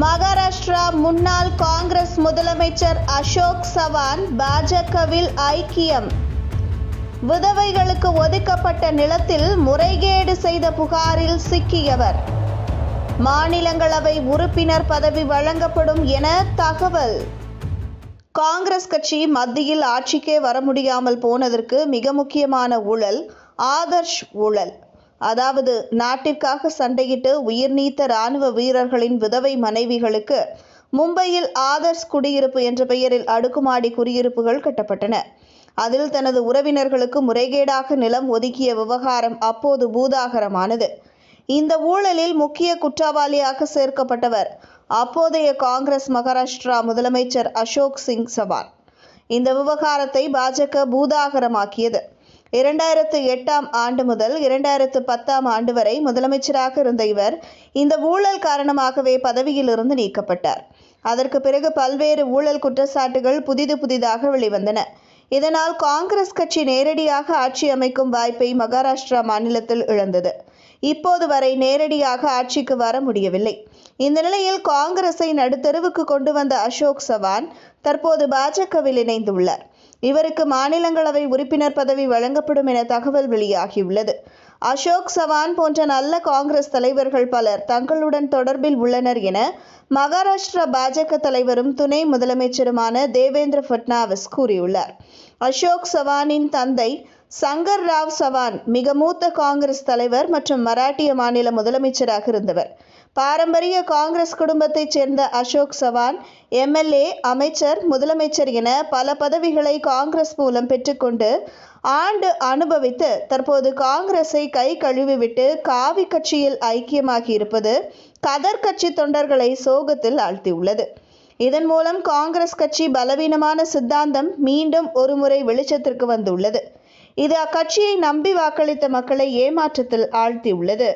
மகாராஷ்டிரா முன்னாள் காங்கிரஸ் முதலமைச்சர் அசோக் சவான் பாஜகவில் ஐக்கியம். விதவைகளுக்கு ஒதுக்கப்பட்ட நிலத்தில் முறைகேடு செய்த புகாரில் சிக்கியவர். மாநிலங்களவை உறுப்பினர் பதவி வழங்கப்படும் என தகவல். காங்கிரஸ் கட்சி மத்தியில் ஆட்சிக்கே வர முடியாமல் போனதற்கு மிக முக்கியமான ஊழல் ஆதர்ஷ் ஊழல். அதாவது நாட்டிற்காக சண்டையிட்டு உயிர் நீத்த ராணுவ வீரர்களின் விதவை மனைவிகளுக்கு மும்பையில் ஆதர்ஷ் குடியிருப்பு என்ற பெயரில் அடுக்குமாடி குடியிருப்புகள் கட்டப்பட்டன. அதில் தனது உறவினர்களுக்கு முறைகேடாக நிலம் ஒதுக்கிய விவகாரம் அப்போது பூதாகரமானது. இந்த ஊழலில் முக்கிய குற்றவாளியாக சேர்க்கப்பட்டவர் அப்போதைய காங்கிரஸ் மகாராஷ்டிரா முதலமைச்சர் அசோக் சிங் சவான். இந்த விவகாரத்தை பாஜக பூதாகரமாக்கியது. இரண்டாயிரத்து எட்டாம் ஆண்டு முதல் இரண்டாயிரத்து பத்தாம் ஆண்டு வரை முதலமைச்சராக இருந்த இவர் இந்த ஊழல் காரணமாகவே பதவியிலிருந்து நீக்கப்பட்டார். அதற்கு பிறகு பல்வேறு ஊழல் குற்றச்சாட்டுகள் புதிது புதிதாக வெளிவந்தன. இதனால் காங்கிரஸ் கட்சி நேரடியாக ஆட்சி அமைக்கும் வாய்ப்பை மகாராஷ்டிரா மாநிலத்தில் இழந்தது. இப்போது வரை நேரடியாக ஆட்சிக்கு வர முடியவில்லை. இந்த நிலையில் காங்கிரஸை நடுத்தெருவுக்கு கொண்டு வந்த அசோக் சவான் தற்போது பாஜகவில் இணைந்துள்ளார். இவருக்கு மாநிலங்களவை உறுப்பினர் பதவி வழங்கப்படும் என தகவல் வெளியாகியுள்ளது. அசோக் சவான் போன்ற நல்ல காங்கிரஸ் தலைவர்கள் பலர் தங்களுடன் தொடர்பில் உள்ளனர் என மகாராஷ்டிரா பாஜக தலைவரும் துணை முதலமைச்சருமான தேவேந்திர ஃபட்னாவிஸ் கூறியுள்ளார். அசோக் சவானின் தந்தை சங்கர் ராவ் சவான் மிக மூத்த காங்கிரஸ் தலைவர் மற்றும் மராட்டிய மாநில முதலமைச்சராக இருந்தவர். பாரம்பரிய காங்கிரஸ் குடும்பத்தைச் சேர்ந்த அசோக் சவான் எம்எல்ஏ அமைச்சர் முதலமைச்சர் என பல பதவிகளை காங்கிரஸ் மூலம் பெற்றுக்கொண்டு ஆண்டு அனுபவித்து தற்போது காங்கிரஸை கை கழுவிவிட்டு காவி கட்சியில் ஐக்கியமாகி இருப்பது கதர் கட்சி தொண்டர்களை சோகத்தில் ஆழ்த்தியுள்ளது. இதன் மூலம் காங்கிரஸ் கட்சி பலவீனமான சித்தாந்தம் மீண்டும் ஒருமுறை வெளிச்சத்திற்கு வந்துள்ளது. இது அக்கட்சியை நம்பி வாக்களித்த மக்களை ஏமாற்றத்தில் ஆழ்த்தியுள்ளது.